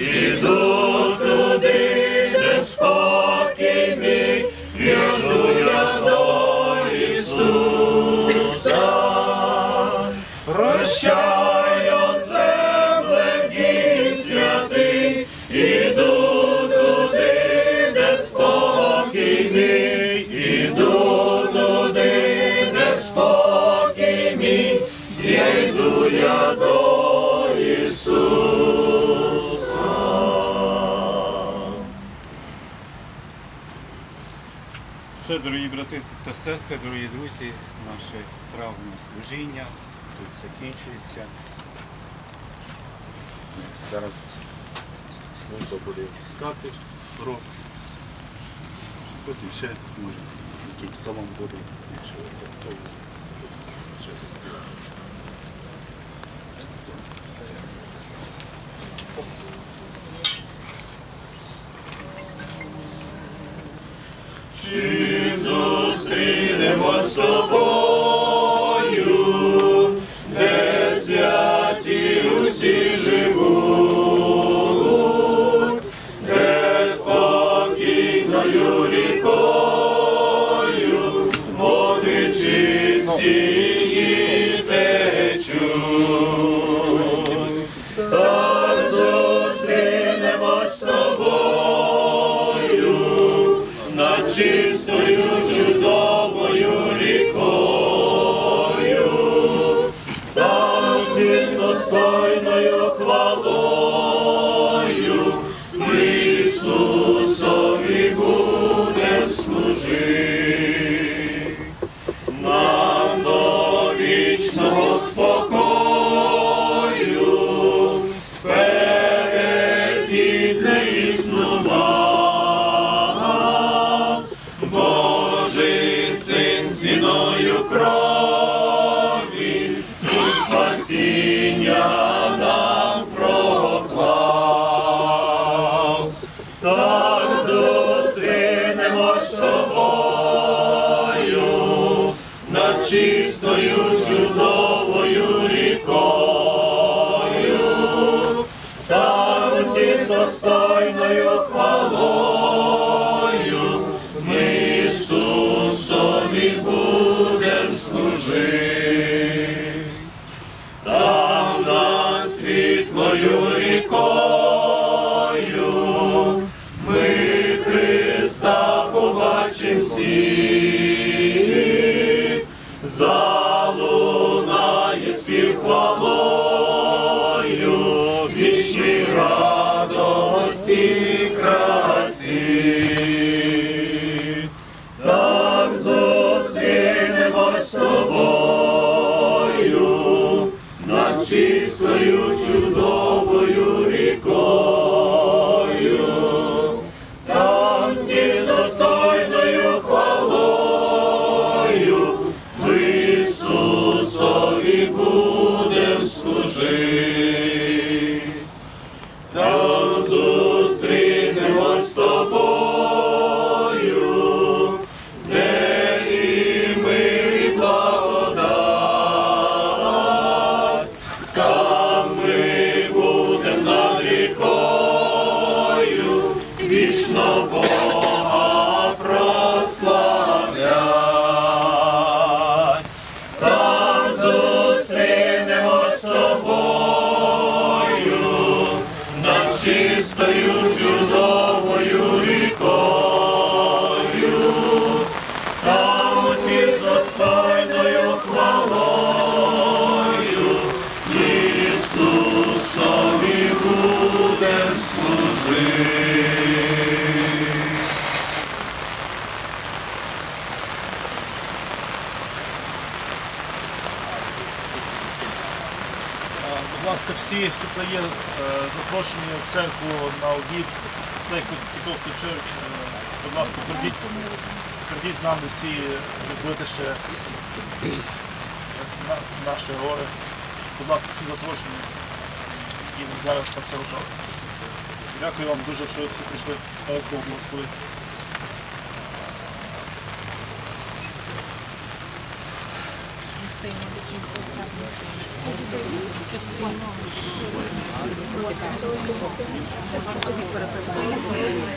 Іду туди, де спокій мій, іду я до Ісуса. Прощаю земле дім святий, іду туди, де спокій мій, іду туди, де спокій мій, іду я до. Ще, дорогі брати та сестри, дорогі друзі, наше травне служіння тут закінчується. Зараз служба буде впускати рок. Потім ще, може, який псалом буде, якщо ще заспівати. Чи зустрінемо з тобою, святі усі живуть, де спокійною рікою води над чистою чудовою рікою, там усі достойною хвалою ми Ісусові будем служити. Там над світлою рікою ми Христа побачим всі, хвалою, вічні радості красі. Вічно Бога прославлять. Там зустрінемось з тобою чудовою рікою, там усі достойною хвалою Ісусові будем. Будь ласка, всі, хто є е, запрошені в церкву на обід Church, е, будь ласка, прийдіть, прийдіть з нами всі відбити ще на, наші гори. Будь ласка, всі запрошені. І зараз там все готове. Дякую вам дуже, що всі прийшли. Хай Бог 私も思い出してるのは、私も思い出してるのは、私も思い出してる。